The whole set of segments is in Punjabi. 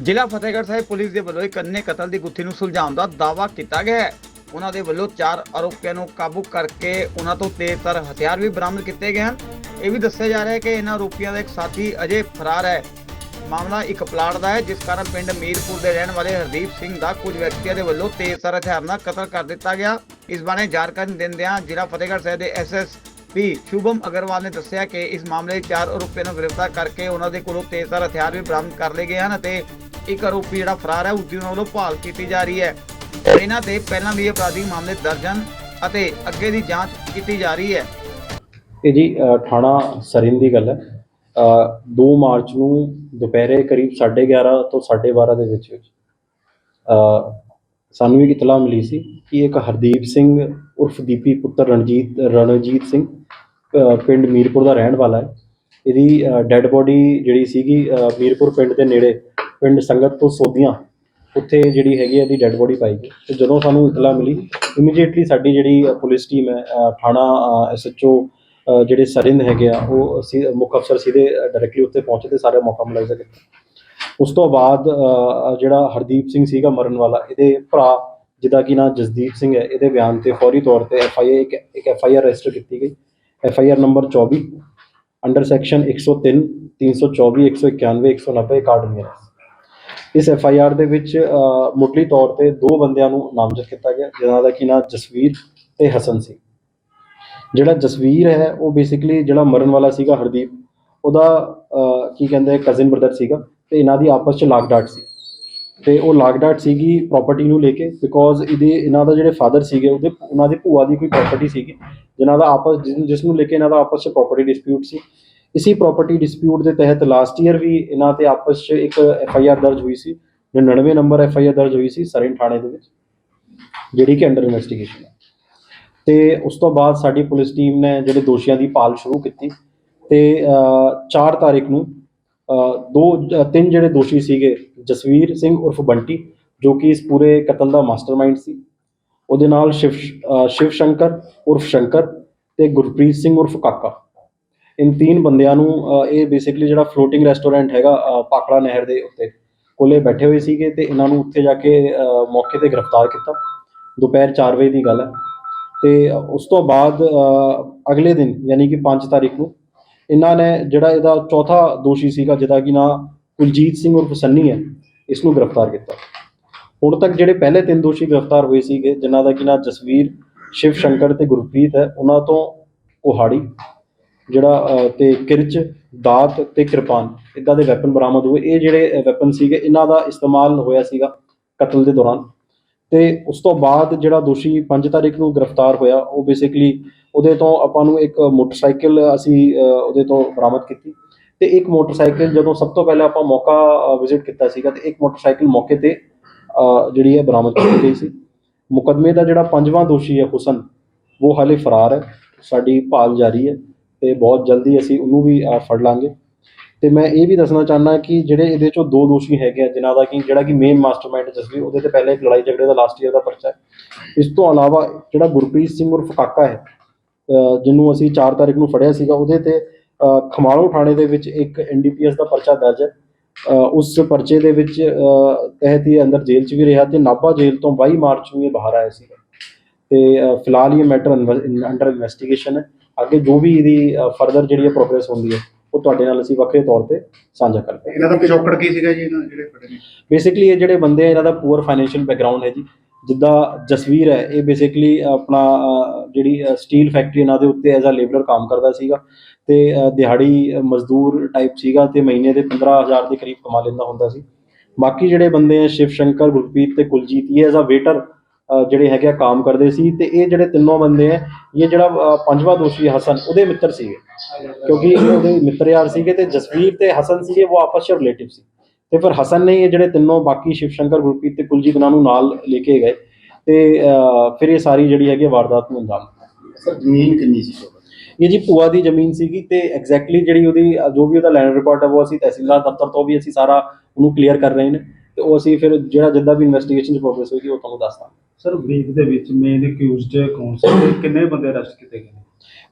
ਜ਼ਿਲ੍ਹਾ ਫਤਿਹਗੜ੍ਹ ਸਾਹਿਬ ਪੁਲਿਸ ਦੇ ਵੱਲੋਂ ਇੱਕ ਅੰਨੇ ਕਤਲ ਦੀ ਗੁੱਥੀ ਨੂੰ ਸੁਲਝਾਉਣ ਦਾ ਦਾਅਵਾ ਕੀਤਾ ਗਿਆ ਹੈ। ਉਹਨਾਂ ਦੇ ਵੱਲੋਂ ਚਾਰ ਆਰੋਪੀਆਂ ਨੂੰ ਕਾਬੂ ਕਰਕੇ ਉਹਨਾਂ ਤੋਂ ਤੇਜ਼ਧਾਰ ਹਥਿਆਰ ਵੀ ਬਰਾਮਦ ਕੀਤੇ ਗਏ ਹਨ। ਇਹ ਵੀ ਦੱਸਿਆ ਜਾ ਰਿਹਾ ਹੈ ਕਿ ਇਹਨਾਂ ਆਰੋਪੀਆਂ ਦਾ ਇੱਕ ਸਾਥੀ ਅਜੇ ਫਰਾਰ ਹੈ। ਮਾਮਲਾ ਇੱਕ ਪਲਾਟ ਦਾ ਹੈ, ਜਿਸ ਕਾਰਨ ਪਿੰਡ ਮੀਰਪੁਰ ਦੇ ਰਹਿਣ ਵਾਲੇ ਹਰਦੀਪ ਸਿੰਘ ਦਾ ਕੁਝ ਵਿਅਕਤੀਆਂ ਦੇ ਵੱਲੋਂ ਤੇਜ਼ਧਾਰ ਹਥਿਆਰ ਨਾਲ ਕਤਲ ਕਰ ਦਿੱਤਾ ਗਿਆ। ਇਸ ਬਾਰੇ ਜਾਣਕਾਰੀ ਦਿੰਦਿਆਂ ਜ਼ਿਲ੍ਹਾ ਫਤਿਹਗੜ੍ਹ ਸਾਹਿਬ ਦੇ ਐਸਐਸਪੀ ਸ਼ੁਭਮ ਅਗਰਵਾਲ ਨੇ ਦੱਸਿਆ ਕਿ ਇਸ ਮਾਮਲੇ 'ਚ ਚਾਰ ਆਰੋਪੀਆਂ ਨੂੰ ਗ੍ਰਿਫਤਾਰ ਕਰਕੇ ਉਹਨਾਂ ਦੇ ਕੋਲੋਂ ਤੇਜ਼ਧਾਰ ਹਥਿਆਰ ਵੀ ਬਰਾਮਦ ਕਰ ਲਏ ਗਏ ਹਨ ਅਤੇ ਇੱਕ ਆਰੋਪੀ ਜਿਹੜਾ ਫਰਾਰ ਹੈ। ਉਸ ਦੀ ਉਹਨਾਂ ਵੱਲੋਂ ਭਾਲ ਕੀਤੀ ਜਾ ਰਹੀ ਹੈ। ਇਹਨਾਂ ਤੇ ਪਹਿਲਾਂ ਵੀ ਅਪਰਾਧਿਕ ਮਾਮਲੇ ਦਰਜ ਹਨ ਅਤੇ ਅੱਗੇ ਦੀ ਜਾਂਚ ਕੀਤੀ ਜਾ ਰਹੀ ਹੈ। ਇਹ ਜੀ ਅ, ਥਾਣਾ ਸਰਿੰਦ ਦੀ ਗੱਲ ਹੈ। ਅ, 2 ਮਾਰਚ ਨੂੰ ਦੁਪਹਿਰੇ ਕਰੀਬ 11:30 ਤੋਂ 12:30 ਦੇ ਵਿੱਚ ਵਿੱਚ ਅ, ਸਾਨੂੰ ਇੱਕ ਇਤਲਾਹ ਮਿਲੀ ਸੀ ਕਿ ਇੱਕ ਹਰਦੀਪ ਸਿੰਘ ਉਰਫ ਦੀਪੀ ਪੁੱਤਰ ਰਣਜੀਤ ਰਣਜੀਤ ਸਿੰਘ ਅ, ਪਿੰਡ ਮੀਰਪੁਰ ਦਾ ਰਹਿਣ ਵਾਲਾ ਹੈ। ਇਹਦੀ ਡੈੱਡ ਬੋਡੀ ਜਿਹੜੀ ਸੀਗੀ ਅ, ਮੀਰਪੁਰ ਪਿੰਡ ਦੇ ਨੇੜੇ ਪਿੰਡ ਸੰਗਤ ਤੋਂ ਸੋਧੀਆਂ ਉੱਥੇ ਜਿਹੜੀ ਹੈਗੀ ਹੈ ਇਹਦੀ ਡੈੱਡ ਬੋਡੀ ਪਾਈ ਗਈ। ਤੇ ਜਦੋਂ ਸਾਨੂੰ ਇਤਲਾਹ ਮਿਲੀ ਇਮੀਡੀਏਟਲੀ ਸਾਡੀ ਜਿਹੜੀ ਪੁਲਿਸ ਟੀਮ ਹੈ ਅ, ਥਾਣਾ ਐਸਐਚਓ ਅ, ਜਿਹੜੇ ਸਰਿੰਦ ਹੈਗੇ ਆ ਉਹ ਅਸੀਂ ਮੁੱਖ ਅਫਸਰ ਸਿੱਧੇ ਡਾਇਰੈਕਟਲੀ ਉੱਥੇ ਪਹੁੰਚੇ ਤੇ ਸਾਰੇ ਮੌਕਾ ਮੁਲਾਜ਼ਾ ਕੀਤਾ ਉਸ ਤੋਂ ਬਾਅਦ ਜਿਹੜਾ ਹਰਦੀਪ ਸਿੰਘ ਸੀਗਾ ਮਰਨ ਵਾਲਾ ਇਹਦੇ ਭਰਾ ਜਿਹਦਾ ਕਿ ਨਾਮ ਜਸਦੀਪ ਸਿੰਘ ਹੈ ਇਹਦੇ ਬਿਆਨ ਤੇ ਫੌਰੀ ਤੌਰ ਤੇ ਐਫ ਆਈ ਇੱਕ ਇੱਕ ਐਫ ਆਈ ਆਰ ਰਜਿਸਟਰ ਕੀਤੀ ਗਈ। F I R number 24 under section 103 324 191 190 ਕਾਰਡ ਇਸ ਐਫ ਆਈ ਆਰ ਦੇ ਵਿੱਚ ਮੁੱਢਲੀ ਤੌਰ ਤੇ ਦੋ ਬੰਦਿਆਂ ਨੂੰ ਨਾਮਜ਼ਦ ਕੀਤਾ ਗਿਆ ਜਿਨ੍ਹਾਂ ਦਾ ਕੀ ਨਾਮ ਜਸਵੀਰ ਤੇ ਹਸਨ ਸੀ। ਜਿਹੜਾ ਜਸਵੀਰ ਹੈ, ਉਹ ਬੇਸਿਕਲੀ ਜਿਹੜਾ ਮਰਨ ਵਾਲਾ ਸੀਗਾ ਹਰਦੀਪ, ਉਹਦਾ ਕੀ ਕਹਿੰਦੇ ਕਜ਼ਨ ਬ੍ਰਦਰ ਸੀਗਾ ਤੇ ਇਹਨਾਂ ਦੀ ਆਪਸ ਚ ਲਾਗਡਾਟ ਸੀ। ਤੇ ਉਹ ਲਾਗਡਾਟ ਸੀਗੀ ਪ੍ਰਾਪਰਟੀ ਨੂੰ ਲੈ ਕੇ ਬਿਕੋਜ਼ ਇਹਦੇ, ਇਹਨਾਂ ਦਾ ਜਿਹੜੇ ਫਾਦਰ ਸੀਗੇ, ਉਹਦੇ ਉਹਨਾਂ ਦੀ ਭੂਆ ਦੀ ਕੋਈ ਪ੍ਰਾਪਰਟੀ ਸੀਗੀ ਜਿਨ੍ਹਾਂ ਦਾ ਆਪਸ, ਜਿਸ- ਜਿਸ ਨੂੰ ਲੈ ਕੇ ਇਹਨਾਂ ਦਾ ਆਪਸ ਚ ਪ੍ਰਾਪਰਟੀ ਡਿਸਪਿਊਟ ਸੀ। ਇਸੀ ਪ੍ਰੋਪਰਟੀ ਡਿਸਪਿਊਟ ਦੇ ਤਹਿਤ ਲਾਸਟ ਈਅਰ ਵੀ ਇਹਨਾਂ ਤੇ ਆਪਸ ਚ ਇੱਕ ਐਫ ਆਈ ਆਰ ਦਰਜ ਹੋਈ ਸੀ 99 ਨੰਬਰ ਐਫ ਆਈ ਆਰ ਦਰਜ ਹੋਈ ਸੀ ਸਰਿੰਡ ਥਾਣੇ ਦੇ ਵਿੱਚ, ਜਿਹੜੀ ਕਿ ਅੰਡਰ ਇਨਵੈਸਟੀਗੇਸ਼ਨ ਹੈ। ਤੇ ਉਸ ਤੋਂ ਬਾਅਦ ਸਾਡੀ ਪੁਲਿਸ ਟੀਮ ਨੇ ਜਿਹੜੇ ਦੋਸ਼ੀਆਂ ਦੀ ਭਾਲ ਸ਼ੁਰੂ ਕੀਤੀ ਤੇ 4 ਤਾਰੀਖ ਨੂੰ ਦੋ ਤਿੰਨ ਜਿਹੜੇ ਦੋਸ਼ੀ ਸੀਗੇ, ਜਸਵੀਰ ਸਿੰਘ ਉਰਫ ਬੰਟੀ, ਜੋ ਕਿ ਇਸ ਪੂਰੇ ਕਤਲ ਦਾ ਮਾਸਟਰਮਾਈਂਡ ਸੀ। ਉਹਦੇ ਨਾਲ ਸ਼ਿਵ ਸ਼ਿਵ ਸ਼ੰਕਰ ਉਰਫ ਸ਼ੰਕਰ ਤੇ ਗੁਰਪ੍ਰੀਤ ਸਿੰਘ ਉਰਫ ਕਾਕਾ। ਇਨ ਤਿੰਨ ਬੰਦਿਆਂ ਨੂੰ ਇਹ ਬੇਸਿਕਲੀ ਜਿਹੜਾ ਫਲੋਟਿੰਗ ਰੈਸਟੋਰੈਂਟ ਹੈਗਾ ਪਾਖੜਾ ਨਹਿਰ ਦੇ ਉੱਤੇ ਕੋਲੇ ਬੈਠੇ ਹੋਏ ਸੀਗੇ ਤੇ ਇਹਨਾਂ ਨੂੰ ਉੱਥੇ ਜਾ ਕੇ ਮੌਕੇ ਤੇ ਗ੍ਰਿਫਤਾਰ ਕੀਤਾ। ਦੁਪਹਿਰ 4 ਵਜੇ ਦੀ ਗੱਲ ਹੈ। ਤੇ ਉਸ ਤੋਂ ਬਾਅਦ ਅਗਲੇ ਦਿਨ ਯਾਨੀ ਕਿ 5 ਤਾਰੀਖ ਨੂੰ ਇਹਨਾਂ ਨੇ ਜਿਹੜਾ ਇਹਦਾ ਚੌਥਾ ਦੋਸ਼ੀ ਸੀਗਾ, ਜਿਹਦਾ ਕਿ ਨਾਂ ਕੁਲਜੀਤ ਸਿੰਘ ਉਰਫ ਸੰਨੀ ਹੈ, ਇਸ ਨੂੰ ਗ੍ਰਿਫਤਾਰ ਕੀਤਾ। ਹੁਣ ਤੱਕ ਜਿਹੜੇ ਪਹਿਲੇ ਤਿੰਨ ਦੋਸ਼ੀ ਗ੍ਰਿਫਤਾਰ ਹੋਏ ਸੀਗੇ, ਜਿਨ੍ਹਾਂ ਦਾ ਕਿ ਨਾਂ ਜਸਵੀਰ, ਸ਼ਿਵ ਸ਼ੰਕਰ ਤੇ ਗੁਰਪ੍ਰੀਤ ਹੈ, ਉਹਨਾਂ ਤੋਂ ਕੁਹਾੜੀ ਜਿਹੜਾ ਤੇ ਕਿਰਚ, ਦਾਤ ਤੇ ਕਿਰਪਾਨ, ਇਦਾਂ ਦੇ ਵੈਪਨ ਬਰਾਮਦ ਹੋਏ। ਇਹ ਜਿਹੜੇ ਵੈਪਨ ਸੀਗੇ, ਇਹਨਾਂ ਦਾ ਇਸਤੇਮਾਲ ਹੋਇਆ ਸੀਗਾ ਕਤਲ ਦੇ ਦੌਰਾਨ। ਤੇ ਉਸ ਤੋਂ ਬਾਅਦ ਜਿਹੜਾ ਦੋਸ਼ੀ 5 ਤਾਰੀਖ ਨੂੰ ਗ੍ਰਿਫਤਾਰ ਹੋਇਆ, ਉਹ ਬੇਸਿਕਲੀ ਉਹਦੇ ਤੋਂ ਆਪਾਂ ਨੂੰ ਇੱਕ ਮੋਟਰਸਾਈਕਲ ਅਸੀਂ ਉਹਦੇ ਤੋਂ ਬਰਾਮਦ ਕੀਤੀ। ਤੇ ਇੱਕ ਮੋਟਰਸਾਈਕਲ ਜਦੋਂ ਸਭ ਤੋਂ ਪਹਿਲਾਂ ਆਪਾਂ ਮੌਕਾ ਵਿਜ਼ਿਟ ਕੀਤਾ ਸੀਗਾ, ਤੇ ਇੱਕ ਮੋਟਰਸਾਈਕਲ ਮੌਕੇ ਤੇ ਜਿਹੜੀ ਹੈ ਬਰਾਮਦ ਕੀਤੀ ਗਈ ਸੀ। ਮੁਕਦਮੇ ਦਾ ਜਿਹੜਾ ਪੰਜਵਾਂ ਦੋਸ਼ੀ ਹੈ ਹੁਸਨ, ਉਹ ਹਾਲੇ ਫਰਾਰ ਹੈ। ਸਾਡੀ ਭਾਲ ਜਾਰੀ ਹੈ। ਤੇ ਬਹੁਤ ਜਲਦੀ ਅਸੀਂ ਉਹਨੂੰ ਵੀ ਫੜ ਲਾਂਗੇ। ਤੇ ਮੈਂ ਇਹ ਵੀ ਦੱਸਣਾ ਚਾਹੁੰਦਾ ਕਿ ਜਿਹੜੇ ਇਹਦੇ ਚੋਂ ਦੋ ਦੋਸ਼ੀ ਹੈਗੇ ਆ, ਜਿਨ੍ਹਾਂ ਦਾ ਕਿ, ਜਿਹੜਾ ਕਿ ਮੇਨ ਮਾਸਟਰਮਾਈਂਡ ਜਸਵੀਰ, ਉਹਦੇ ਤੇ ਪਹਿਲੇ ਇੱਕ ਲੜਾਈ ਝਗੜੇ ਦਾ ਲਾਸਟ ਈਅਰ ਦਾ ਪਰਚਾ ਹੈ। ਇਸ ਤੋਂ ਇਲਾਵਾ ਜਿਹੜਾ ਗੁਰਪ੍ਰੀਤ ਸਿੰਘ ਉਰਫ ਕਾਕਾ ਹੈ ਜਿਹਨੂੰ ਅਸੀਂ 4 ਤਾਰੀਖ ਨੂੰ ਫੜਿਆ ਸੀਗਾ, ਉਹਦੇ ਤੇ ਖਮਾਲੋ ਥਾਣੇ ਦੇ ਵਿੱਚ ਇੱਕ ਐਨਡੀਪੀਐਸ ਦਾ ਪਰਚਾ ਦਰਜ ਹੈ। ਉਸ ਪਰਚੇ ਦੇ ਵਿੱਚ ਤਹਿਤ ਹੀ ਅੰਦਰ ਜੇਲ੍ਹ 'ਚ ਵੀ ਰਿਹਾ ਤੇ ਨਾਭਾ ਜੇਲ੍ਹ ਤੋਂ 22 ਮਾਰਚ ਨੂੰ ਇਹ ਬਾਹਰ ਆਇਆ ਸੀਗਾ। ਤੇ ਫਿਲਹਾਲ ਇਹ ਮੈਟਰ ਅੰਡਰ ਇਨਵੈਸਟੀਗੇਸ਼ਨ ਹੈ। ਅੱਗੇ ਜੋ ਵੀ ਇਹਦੀ ਫਰਦਰ ਜਿਹੜੀ ਹੈ ਪ੍ਰੋਗਰੈਸ ਹੁੰਦੀ ਹੈ ਉਹ ਤੁਹਾਡੇ ਨਾਲ ਅਸੀਂ ਵੱਖਰੇ ਤੌਰ ਤੇ ਸਾਂਝਾ ਕਰਦੇ ਹਾਂ ਇਹਨਾਂ ਦਾ ਪਿਛੋਕੜ ਕੀ ਸੀਗਾ ਜੀ ਇਹਨਾਂ ਜਿਹੜੇ ਫੜੇ ਨੇ? ਬੇਸਿਕਲੀ ਇਹ ਜਿਹੜੇ ਬੰਦੇ ਆ ਇਹਨਾਂ ਦਾ ਪੂਅਰ ਫਾਈਨੈਂਸ਼ੀਅਲ ਬੈਕਗ੍ਰਾਉਂਡ ਹੈ ਜੀ। ਜਿੱਦਾਂ ਜਸਵੀਰ ਹੈ ਇਹ ਬੇਸਿਕਲੀ ਆਪਣਾ ਜਿਹੜੀ ਸਟੀਲ ਫੈਕਟਰੀ ਇਹਨਾਂ ਦੇ ਉੱਤੇ ਐਜ਼ ਅ ਲੇਬਰਰ ਕੰਮ ਕਰਦਾ ਸੀਗਾ। ਤੇ ਦਿਹਾੜੀ ਮਜ਼ਦੂਰ ਟਾਈਪ ਸੀਗਾ ਤੇ ਮਹੀਨੇ ਦੇ 15000 ਦੇ ਕਰੀਬ ਕਮਾ ਲੈਂਦਾ ਹੁੰਦਾ ਸੀ। ਬਾਕੀ ਜਿਹੜੇ ਬੰਦੇ ਆ ਸ਼ਿਵ ਸ਼ੰਕਰ ਗੁਰਪ੍ਰੀਤ ਤੇ ਕੁਲਜੀਤ ਇਹ ਐਜ਼ ਅ ਵੇਟਰ ਜਿਹੜੇ ਹੈਗੇ ਆ ਕੰਮ ਕਰਦੇ ਸੀ ਤੇ ਇਹ ਜਿਹੜੇ ਤਿੰਨੋਂ ਬੰਦੇ ਆ ਇਹ ਜਿਹੜਾ ਪੰਜਵਾਂ ਦੋਸ਼ੀ ਹਸਨ ਉਹਦੇ ਮਿੱਤਰ ਸੀਗੇ। ਕਿਉਂਕਿ ਉਹਦੇ ਮਿੱਤਰ ਯਾਰ ਸੀਗੇ ਤੇ ਜਸਵੀਰ ਤੇ ਹਸਨ ਸੀਗੇ ਉਹ ਆਪਸ ਵਿੱਚ ਰਿਲੇਟਿਵ ਸੀ। ਤੇ ਫਿਰ ਹਸਨ ਨੇ ਇਹ ਜਿਹੜੇ ਤਿੰਨੋਂ ਬਾਕੀ ਸ਼ਿਵ ਸ਼ੰਕਰ ਗੁਰਪ੍ਰੀਤ ਤੇ ਕੁਲਜੀਤ ਉਹਨਾਂ ਨੂੰ ਨਾਲ ਲੈ ਕੇ ਗਏ ਤੇ ਫਿਰ ਇਹ ਸਾਰੀ ਜਿਹੜੀ ਹੈਗੀ ਵਾਰਦਾਤ ਨੂੰ ਅੰਜਾਮ ਸਰ ਜ਼ਮੀਨ ਕਿੰਨੀ ਸੀ ਇਹ ਜੀ ਭੂਆ ਦੀ ਜ਼ਮੀਨ ਸੀਗੀ ਤੇ ਐਗਜ਼ੈਕਟਲੀ ਜਿਹੜੀ ਉਹਦੀ ਜੋ ਵੀ ਉਹਦਾ ਲੈਂਡ ਰਿਕਾਰਡ ਹੈ ਉਹ ਅਸੀਂ ਤਹਿਸੀਲਦਾਰ ਦਫ਼ਤਰ ਤੋਂ ਵੀ ਅਸੀਂ ਸਾਰਾ ਉਹਨੂੰ ਕਲੀਅਰ ਕਰ ਰਹੇ ਨੇ। ਤੇ ਉਹ ਅਸੀਂ ਫਿਰ ਜਿਹੜਾ ਜਿੱਦਾਂ ਵੀ ਇਨਵੈਸਟੀਗੇਸ਼ਨ ਚ ਪ੍ਰੋਗਰੈਸ ਹੋਏਗੀ ਉਹ ਤੁਹਾਨੂੰ ਦੱਸਦਾ। ਸਰ ਵੀਕ ਦੇ ਵਿੱਚ ਮੇਨ ਅਕਿਊਜ਼ਡ ਕੌਣ ਸੀ ਤੇ ਕਿੰਨੇ ਬੰਦੇ ਅਰੈਸਟ ਕੀਤੇ ਗਏ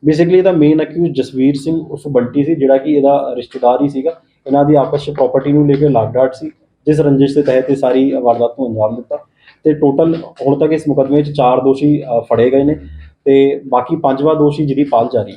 ਬੇਸਿਕਲੀ ਇਹਦਾ ਮੇਨ ਅਕਿਊਜ਼ ਜਸਵੀਰ ਸਿੰਘ ਉਸ ਬੰਟੀ ਸੀ ਜਿਹੜਾ ਕਿ ਇਹਦਾ ਰਿਸ਼ਤੇਦਾਰ ਹੀ ਸੀਗਾ। ਇਹਨਾਂ ਦੀ ਆਪਸ ਵਿੱਚ ਪ੍ਰਾਪਰਟੀ ਨੂੰ ਲੈ ਕੇ ਲਾਗਡਾਟ ਸੀ ਜਿਸ ਰੰਜਿਸ਼ ਦੇ ਤਹਿਤ ਇਹ ਸਾਰੀ ਵਾਰਦਾਤ ਨੂੰ ਅੰਜਾਮ ਦਿੱਤਾ। ਤੇ ਟੋਟਲ ਹੁਣ ਤੱਕ ਇਸ ਮੁਕਦਮੇ 'ਚ ਚਾਰ ਦੋਸ਼ੀ ਫੜੇ ਗਏ ਨੇ ਤੇ ਬਾਕੀ ਪੰਜਵਾਂ ਦੋਸ਼ੀ ਜਿਹਦੀ ਪਾਲ ਜਾਰੀ